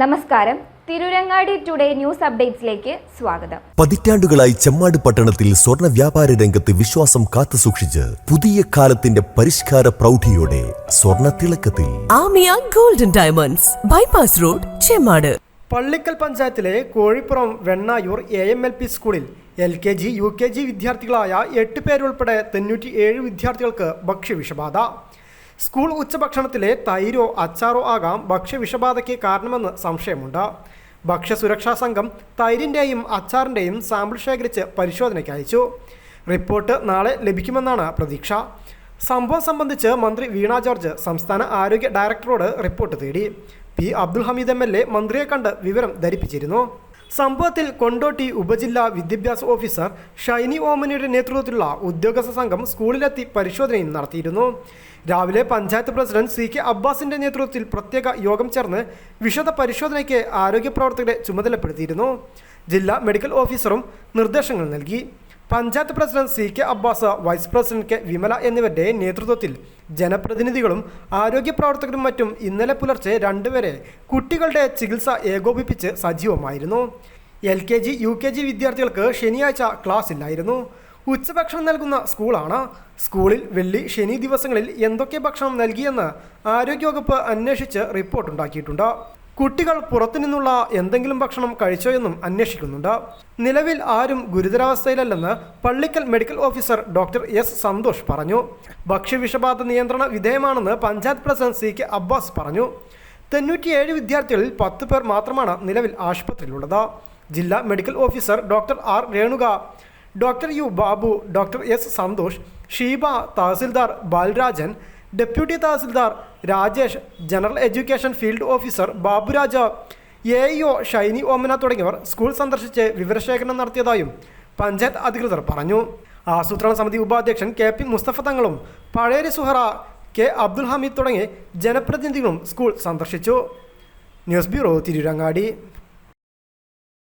നമസ്കാരം. Tirurangadi today news അപ്ഡേറ്റ്സിലേക്ക് സ്വാഗതം. പതിറ്റാണ്ടുകളായി ചെമ്മാട് പട്ടണത്തിൽ സ്വർണ വ്യാപാര രംഗത്ത് വിശ്വാസം കാത്തുസൂക്ഷിച്ച് പുതിയ കാലത്തിന്റെ പരിഷ്കാര പ്രൗഢിയോടെ സ്വർണ തിളക്കത്തിൽ. Amiya golden diamonds bypass road Chemmad. Pallikkal പഞ്ചായത്തിലെ Kozhippuram Vennayur A M L P സ്കൂളിൽ L K G U K G വിദ്യാർത്ഥികളായ എട്ട് പേരുൾപ്പെടെ തൊണ്ണൂറ്റി ഏഴ് വിദ്യാർത്ഥികൾക്ക് ഭക്ഷ്യവിഷബാധ. സ്കൂൾ ഉച്ചഭക്ഷണത്തിലെ തൈരോ അച്ചാറോ ആകാം ഭക്ഷ്യവിഷബാധയ്ക്ക് കാരണമെന്ന് സംശയമുണ്ട്. ഭക്ഷ്യസുരക്ഷാ സംഘം തൈരിന്റെയും അച്ചാറിന്റെയും സാമ്പിൾ ശേഖരിച്ച് പരിശോധനയ്ക്ക് അയച്ചു. റിപ്പോർട്ട് നാളെ ലഭിക്കുമെന്നാണ് പ്രതീക്ഷ. സംഭവം സംബന്ധിച്ച് മന്ത്രി വീണ ജോർജ് സംസ്ഥാന ആരോഗ്യ ഡയറക്ടറോട് റിപ്പോർട്ട് തേടി. P Abdul Hameed M L A മന്ത്രിയെ കണ്ട് വിവരം ധരിപ്പിച്ചിരുന്നു. സംഭവത്തിൽ കൊണ്ടോട്ടി ഉപജില്ലാ വിദ്യാഭ്യാസ ഓഫീസർ ഷൈനി ഓമനിയുടെ നേതൃത്വത്തിലുള്ള ഉദ്യോഗസ്ഥ സംഘം സ്കൂളിലെത്തി പരിശോധനയും നടത്തിയിരുന്നു. രാവിലെ പഞ്ചായത്ത് പ്രസിഡന്റ് സി കെ അബ്ബാസിന്റെ നേതൃത്വത്തിൽ പ്രത്യേക യോഗം ചേർന്ന് വിശദ പരിശോധനയ്ക്ക് ആരോഗ്യ പ്രവർത്തകരെ ചുമതലപ്പെടുത്തിയിരുന്നു. ജില്ലാ മെഡിക്കൽ ഓഫീസറും നിർദ്ദേശങ്ങൾ നൽകി. Panchayat president C K Abbas vice president K Vimala എന്നിവരുടെ നേതൃത്വത്തിൽ ജനപ്രതിനിധികളും ആരോഗ്യ പ്രവർത്തകരും മറ്റും ഇന്നലെ പുലർച്ചെ രണ്ടുപേരെ കുട്ടികളുടെ ചികിത്സ ഏകോപിപ്പിച്ച് സജീവമായിരുന്നു. L K G U K G വിദ്യാർത്ഥികൾക്ക് ശനിയാഴ്ച ക്ലാസ് ഇല്ലായിരുന്നു ഉച്ചഭക്ഷണം നൽകുന്ന സ്കൂളാണ്. സ്കൂളിൽ വെള്ളി ശനി ദിവസങ്ങളിൽ എന്തൊക്കെ ഭക്ഷണം നൽകിയെന്ന് ആരോഗ്യവകുപ്പ് അന്വേഷിച്ച് റിപ്പോർട്ടുണ്ടാക്കിയിട്ടുണ്ട്. കുട്ടികൾ പുറത്തുനിന്നുള്ള എന്തെങ്കിലും ഭക്ഷണം കഴിച്ചോ എന്നും അന്വേഷിക്കുന്നുണ്ട്. നിലവിൽ ആരും ഗുരുതരാവസ്ഥയിലല്ലെന്ന് Pallikkal medical officer doctor S Santhosh പറഞ്ഞു. ഭക്ഷ്യവിഷബാധ നിയന്ത്രണ വിധേയമാണെന്ന് panchayat president C K Abbas പറഞ്ഞു. തൊണ്ണൂറ്റിയേഴ് വിദ്യാർത്ഥികളിൽ പത്ത് പേർ മാത്രമാണ് നിലവിൽ ആശുപത്രിയിലുള്ളത്. ജില്ലാ medical officer doctor R Renuka doctor U Babu doctor S Santhosh Sheeba tahsildar Balarajan deputy tahsildar Rajesh general education field officer Baburaj A EO Shiny Omana തുടങ്ങിയവർ സ്കൂൾ സന്ദർശിച്ച് വിവരശേഖരണം നടത്തിയതായും പഞ്ചായത്ത് അധികൃതർ പറഞ്ഞു. ആസൂത്രണ സമിതി ഉപാധ്യക്ഷൻ കെ പി മുസ്തഫ തങ്ങളും പഴയരി സുഹറ കെ അബ്ദുൽ ഹമീദ് തുടങ്ങി ജനപ്രതിനിധികളും സ്കൂൾ സന്ദർശിച്ചു. News bureau Tirurangadi.